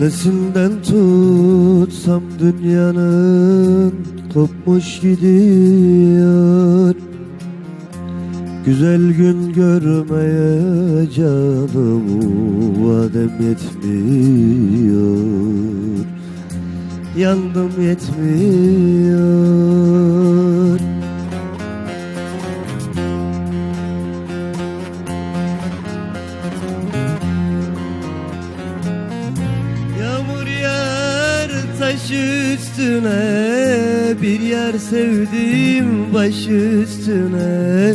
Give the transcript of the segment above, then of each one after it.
Nesinden tutsam dünyanın kopmuş gidiyor. Güzel gün görmeye canım vadem yetmiyor. Yandım yetmiyor taş üstüne Bir yer sevdim baş üstüne.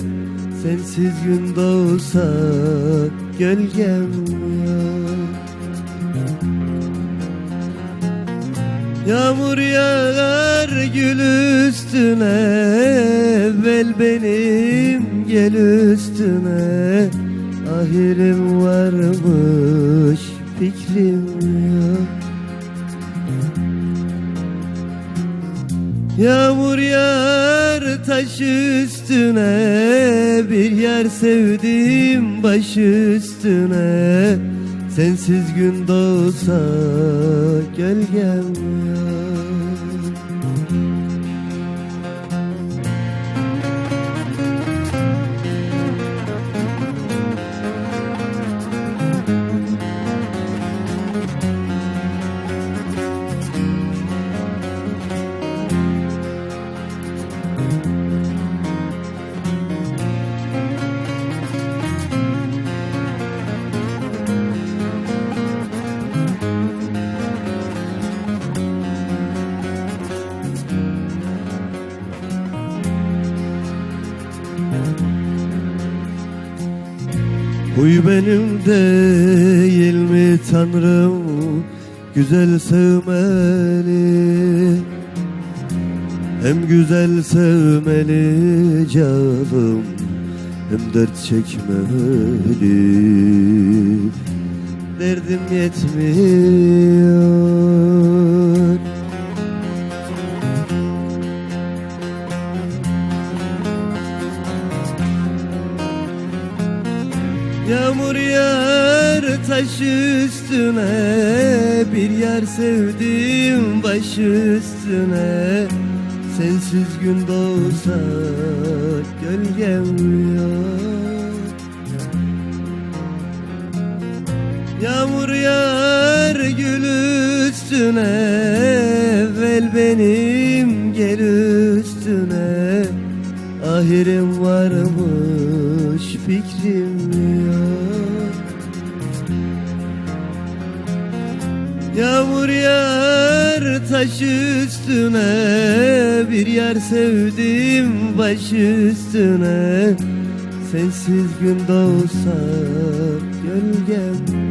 Sensiz gün doğsa gölgem yok Yağmur yağar gül üstüne Vel benim gel üstüne. Ahirim varmış fikrim yok Yağmur yağar taş üstüne Bir yer sevdim baş üstüne. Sensiz gün doğsa gölgem yok Huy benim değil mi tanrım Güzel sevmeli? Hem güzel sevmeli canım Hem dert çekmeli. Derdim yetmiyor Yağmur yağar taş üstüne Bir yer sevdim baş üstüne. Sensiz gün doğsa gölgem yok Yağmur yağar gül üstüne Vel benim gel üstüne. Ahirim varmış fikrim Yağmur yağar taş üstüne Bir yer sevdim baş üstüne. Sensiz gün doğsa gölgem